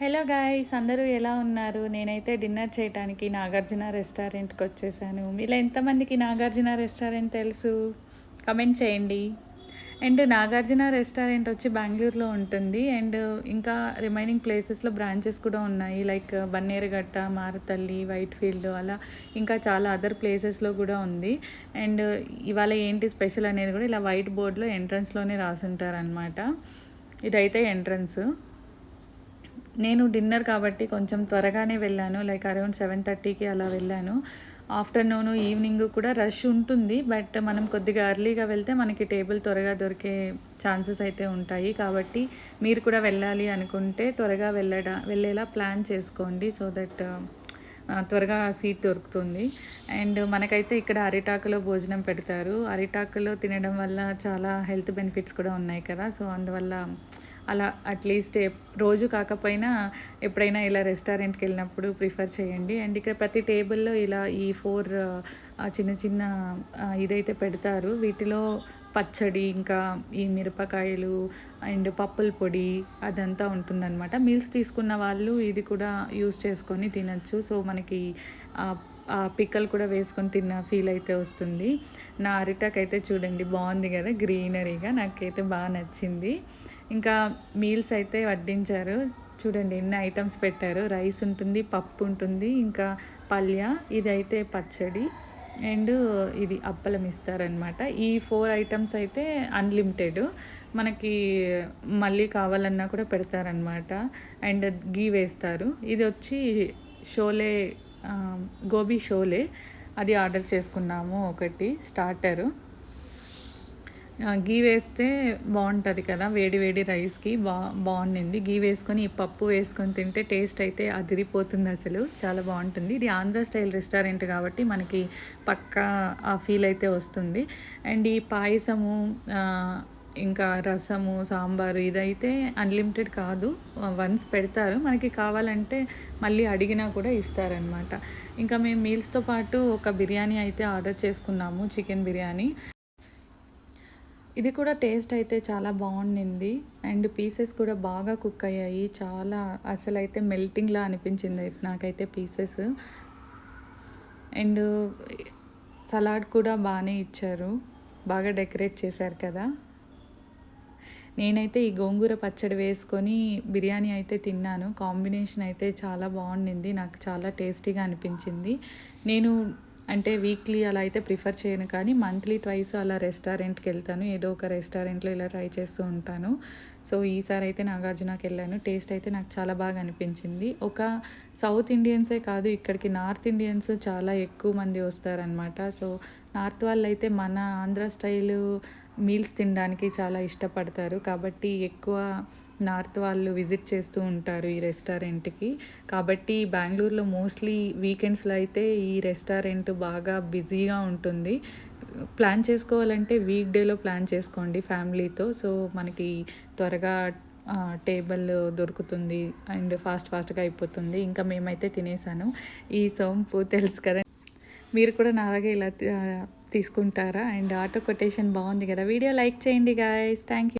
Hello guys అందరూ ఎలా ఉన్నారు? నేనైతే డిన్నర్ చేయడానికి నాగార్జున రెస్టారెంట్కి వచ్చేసాను. మీలో ఎంతమందికి నాగార్జున రెస్టారెంట్ తెలుసు? కమెంట్ చేయండి. అండ్ నాగార్జున రెస్టారెంట్ వచ్చి బెంగళూరులో ఉంటుంది. అండ్ ఇంకా రిమైనింగ్ ప్లేసెస్లో బ్రాంచెస్ కూడా ఉన్నాయి. Like Bannerghatta Marathahalli Whitefield అలా ఇంకా చాలా అదర్ ప్లేసెస్లో కూడా ఉంది. అండ్ ఇవాళ ఏంటి స్పెషల్ అనేది కూడా ఇలా వైట్ బోర్డ్లో ఎంట్రన్స్లోనే రాసుంటారనమాట ఇదైతే ఎంట్రన్స్. నేను డిన్నర్ కాబట్టి కొంచెం త్వరగానే వెళ్ళాను. లైక్ అరౌండ్ సెవెన్ థర్టీకి అలా వెళ్ళాను. ఆఫ్టర్నూన్ ఈవినింగ్ కూడా రష్ ఉంటుంది. బట్ మనం కొద్దిగా ఎర్లీగా వెళ్తే మనకి టేబుల్ త్వరగా దొరికే ఛాన్సెస్ అయితే ఉంటాయి. కాబట్టి మీరు కూడా వెళ్ళాలి అనుకుంటే త్వరగా వెళ్ళడా వెళ్ళేలా ప్లాన్ చేసుకోండి. సో దట్ త్వరగా సీట్ దొరుకుతుంది. అండ్ మనకైతే ఇక్కడ అరిటాకులో భోజనం పెడతారు. అరిటాకులో తినడం వల్ల చాలా హెల్త్ బెనిఫిట్స్ కూడా ఉన్నాయి కదా. సో అందువల్ల అలా అట్లీస్ట్ రోజు కాకపోయినా ఎప్పుడైనా ఇలా రెస్టారెంట్కి వెళ్ళినప్పుడు ప్రిఫర్ చేయండి. అండ్ ఇక్కడ ప్రతి టేబుల్లో ఇలా ఈ ఫోర్ చిన్న చిన్న ఇదైతే పెడతారు. వీటిలో పచ్చడి ఇంకా ఈ మిరపకాయలు అండ్ పప్పుల పొడి అదంతా ఉంటుందన్నమాట. మీల్స్ తీసుకున్న వాళ్ళు ఇది కూడా యూస్ చేసుకొని తినచ్చు. సో మనకి ఆ పిక్కలు కూడా వేసుకొని తిన్న ఫీల్ అయితే వస్తుంది. నా అరిటాక్ అయితే చూడండి బాగుంది కదా గ్రీనరీగా. నాకైతే బాగా నచ్చింది. ఇంకా మీల్స్ అయితే వడ్డించారు. చూడండి ఎన్ని ఐటమ్స్ పెట్టారు. రైస్ ఉంటుంది పప్పు ఉంటుంది ఇంకా పల్య ఇది అయితే పచ్చడి. అండ్ ఇది అప్పలం ఇస్తారనమాట ఈ ఫోర్ ఐటమ్స్ అయితే అన్లిమిటెడ్. మనకి మళ్ళీ కావాలన్నా కూడా పెడతారనమాట అండ్ గీ వేస్తారు. ఇది వచ్చి షోలే గోబీ షోలే. అది ఆర్డర్ చేసుకున్నాము ఒకటి స్టార్టరు. గీ వేస్తే బాగుంటుంది కదా వేడి వేడి రైస్కి బా బాగుండింది. గీ వేసుకొని ఈ పప్పు వేసుకొని తింటే టేస్ట్ అయితే అదిరిపోతుంది అసలు. చాలా బాగుంటుంది. ఇది ఆంధ్ర స్టైల్ రెస్టారెంట్ కాబట్టి మనకి పక్కా ఆ ఫీల్ అయితే వస్తుంది. అండ్ ఈ పాయసము ఇంకా రసము సాంబారు ఇదైతే అన్లిమిటెడ్ కాదు. వన్స్ పెడతారు. మనకి కావాలంటే మళ్ళీ అడిగినా కూడా ఇస్తారనమాట ఇంకా మేము మీల్స్తో పాటు ఒక బిర్యానీ అయితే ఆర్డర్ చేసుకున్నాము చికెన్ బిర్యానీ. ఇది కూడా టేస్ట్ అయితే చాలా బాగుండింది. అండ్ పీసెస్ కూడా బాగా కుక్ అయ్యాయి. చాలా అసలు అయితే మెల్టింగ్లా అనిపించింది నాకైతే పీసెస్. అండ్ సలాడ్ కూడా బాగానే ఇచ్చారు. బాగా డెకరేట్ చేశారు కదా. నేనైతే ఈ గోంగూర పచ్చడి వేసుకొని బిర్యానీ అయితే తిన్నాను. కాంబినేషన్ అయితే చాలా బాగుండింది. నాకు చాలా టేస్టీగా అనిపించింది. నేను అంటే వీక్లీ అలా అయితే ప్రిఫర్ చేయను. కానీ మంత్లీ ట్వైస్ అలా రెస్టారెంట్కి వెళ్తాను. ఏదో ఒక రెస్టారెంట్లో ఇలా ట్రై చేస్తూ ఉంటాను. సో ఈసారి అయితే నాగార్జునకి వెళ్ళాను. టేస్ట్ అయితే నాకు చాలా బాగా అనిపించింది. ఒక సౌత్ ఇండియన్సే కాదు ఇక్కడికి నార్త్ ఇండియన్స్ చాలా ఎక్కువ మంది వస్తారనమాట సో నార్త్ వాళ్ళు అయితే మన ఆంధ్ర స్టైలు మీల్స్ తినడానికి చాలా ఇష్టపడతారు. కాబట్టి ఎక్కువ నార్త్ వాళ్ళు విజిట్ చేస్తూ ఉంటారు ఈ రెస్టారెంట్కి. కాబట్టి బెంగళూరులో మోస్ట్లీ వీకెండ్స్లో అయితే ఈ రెస్టారెంట్ బాగా బిజీగా ఉంటుంది. ప్లాన్ చేసుకోవాలంటే వీక్ డేలో ప్లాన్ చేసుకోండి ఫ్యామిలీతో. సో మనకి త్వరగా టేబుల్ దొరుకుతుంది అండ్ ఫాస్ట్ ఫాస్ట్గా అయిపోతుంది. ఇంకా మేమైతే తినేసాను. ఈ సోంపు తెలుసు కదా? మీరు కూడా నాలాగే ఇలా తీసుకుంటారా? అండ్ ఆటో కొటేషన్ బాగుంది కదా? వీడియో లైక్ చేయండి గాయస్. Thank you